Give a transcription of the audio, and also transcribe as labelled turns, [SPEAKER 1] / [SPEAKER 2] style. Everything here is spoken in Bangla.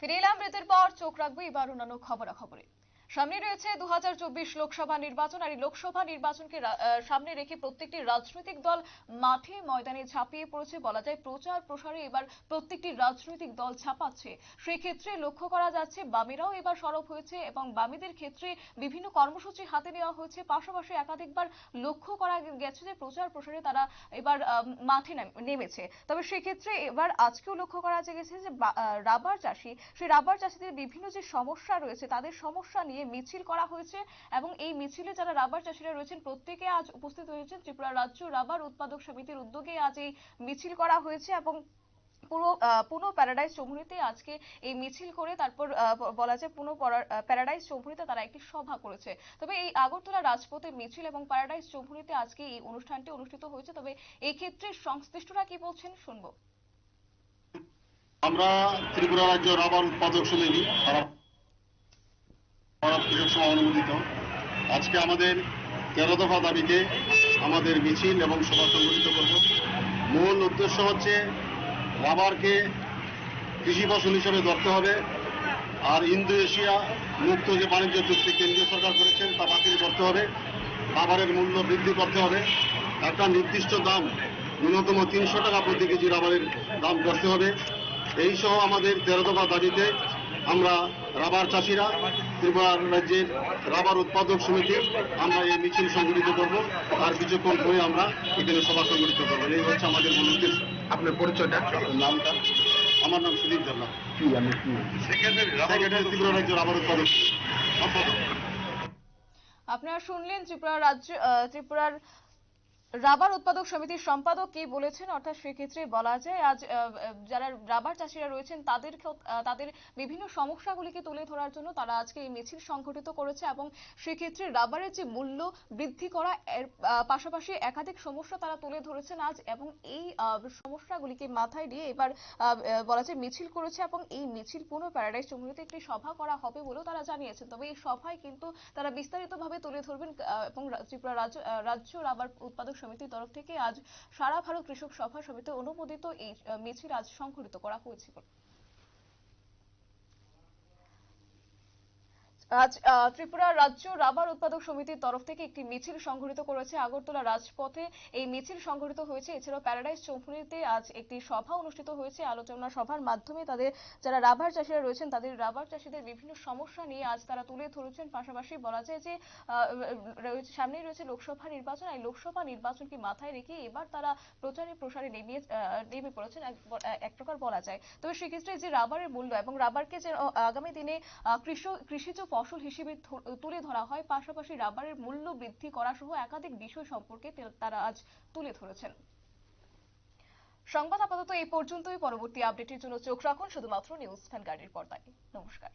[SPEAKER 1] ফিরে এলাম ঋতুর পর চোখ রাখব এবার অন্যান্য খবরাখবরে। সামনে রয়েছে দু হাজার চব্বিশ লোকসভা নির্বাচন আর এই লোকসভা নির্বাচনকে সামনে রেখে প্রত্যেকটি রাজনৈতিক দল মাঠে ময়দানে ঝাঁপিয়ে পড়েছে। বলা যায় প্রচার প্রসারে এবার প্রত্যেকটি রাজনৈতিক দল ছাপাচ্ছে সেই ক্ষেত্রে লক্ষ্য করা যাচ্ছে বামেরাও এবার সরব হয়েছে এবং বামেদের ক্ষেত্রে বিভিন্ন কর্মসূচি হাতে নেওয়া হয়েছে। পাশাপাশি একাধিকবার লক্ষ্য করা গেছে যে প্রচার প্রসারে তারা এবার মাঠে নেমেছে। তবে সেক্ষেত্রে এবার আজকেও লক্ষ্য করা গেছে যে রাবার চাষি সেই রাবার চাষিদের বিভিন্ন যে সমস্যা রয়েছে, তাদের সমস্যা নিয়ে মিছিল করা হয়েছে এবং এই মিছিলে যারা রাবার চাষিরা রয়েছেন, প্রত্যেকে আজ উপস্থিত হয়েছেন। ত্রিপুরা রাজ্য রাবার উৎপাদক সমিতির উদ্যোগে আজ এই মিছিল করা হয়েছে এবং পুরো পুনো প্যারাডাইস চৌমুহনীতে আজকে এই মিছিল করে তারপর বলা যায় পুনো প্যারাডাইস চৌমুহনীতে তারা একটি সভা করেছে। তবে এই আগরতলা রাজপথে মিছিল এবং প্যারাডাইস চৌমুহনীতে আজকে এই অনুষ্ঠানটি অনুষ্ঠিত হয়েছে। তবে এই ক্ষেত্রে সংশ্লিষ্টরা কি বলছেন শুনব।
[SPEAKER 2] আমরা ত্রিপুরা রাজ্য রাবার উৎপাদক সমিতি সভা অনুমোদিত আজকে আমাদের তেরো দফা দাবিতে আমাদের মিছিল এবং সভা সংগঠিত করব। মূল উদ্দেশ্য হচ্ছে রাবারকে কৃষি ফসল হিসেবে ধরতে হবে। আর ইন্দো এশিয়া মুক্ত যে বাণিজ্য চুক্তি কেন্দ্রীয় সরকার করেছেন, তা বাতিল করতে হবে। রাবারের মূল্য বৃদ্ধি করতে হবে। একটা নির্দিষ্ট দাম, ন্যূনতম তিনশো টাকা প্রতি কেজি রাবারের দাম করতে হবে। এই সহ আমাদের তেরো দফা দাবিতে আমরা রাবার চাষিরা ত্রিপুরা রাজ্যের রাবার উৎপাদক সমিতি আমরা এই মিছিল সংগঠিত করব আর কিছুক্ষণ পরে আমরা এখানে সভা সংগঠিত করব। এই হচ্ছে আমাদের মূল উদ্দেশ্য।
[SPEAKER 3] আপনার পরিচয়টা?
[SPEAKER 2] নামটা? আমার নাম সুদীপ জাল্লা
[SPEAKER 3] কি আমি কি?
[SPEAKER 2] সেক্রেটারি ত্রিপুরা রাজ্য রাবার উৎপাদক।
[SPEAKER 1] আপনারা শুনলেন ত্রিপুরা রাজ্য আহ, ত্রিপুরার রাবার উৎপাদক সমিতির সম্পাদক কি বলেছেন? অর্থাৎ সেক্ষেত্রে বলা যায়, আজ যারা রাবার চাষিরা রয়েছেন, তাদের তাদের বিভিন্ন সমস্যাগুলিকে তুলে ধরার জন্য তারা আজকে এই মিছিল সংগঠিত করেছে এবং সেক্ষেত্রে রাবারের যে মূল্য বৃদ্ধি করা, এর পাশাপাশি একাধিক সমস্যা তারা তুলে ধরেছেন আজ এবং এই সমস্যাগুলিকে মাথায় নিয়ে এবার বলা যায় মিছিল করেছে এবং এই মিছিল পুনঃ প্যারাডাইস চৌমুহনীতে একটি সভা করা হবে বলেও তারা জানিয়েছেন। তবে এই সভায় কিন্তু তারা বিস্তারিতভাবে তুলে ধরবেন এবং ত্রিপুরা রাজ্য রাজ্য রাবার উৎপাদক সমিতির তরফ থেকে আজ সারা ভারত কৃষক সভা সমিতি অনুমোদিত এই মিছিল আজ সংঘটিত করা হয়েছিল। আজ ত্রিপুরা রাজ্য রাবার উৎপাদক সমিতির তরফ থেকে একটি মিছিল সংঘটিত করেছে আগরতলা রাজপথে। এই মিছিল সংঘটিত হয়েছে। এছাড়াও প্যারাডাইস চৌমুহনীতে আজ একটি সভা অনুষ্ঠিত হয়েছে। আলোচনা সভার মাধ্যমে তাদের, যারা রাবার চাষিরা রয়েছেন, তাদের রাবার চাষিদের বিভিন্ন সমস্যা নিয়ে আজ তারা তুলে ধরেছেন। পাশাপাশি বলা যায় যে সামনেই রয়েছে লোকসভা নির্বাচন। এই লোকসভা নির্বাচনকে মাথায় রেখে এবার তারা প্রচারে প্রসারে নেমে নেমে পড়েছেন। এক প্রকার বলা যায়। তবে সেক্ষেত্রে যে রাবারের মূল্য এবং রাবারকে যে আগামী দিনে কৃষক, কৃষিজ ফসল হিসেবে তুলে ধরা হয়। পাশাপাশি রাবারের মূল্য বৃদ্ধি করা সহ একাধিক বিষয় সম্পর্কে তারা আজ তুলে ধরেছেন। সংবাদ আপাতত এই পর্যন্তই। পরবর্তী আপডেটের জন্য চোখ রাখুন। শুধুমাত্র নিউজ ভ্যানগার্ডের পর্দায়। নমস্কার।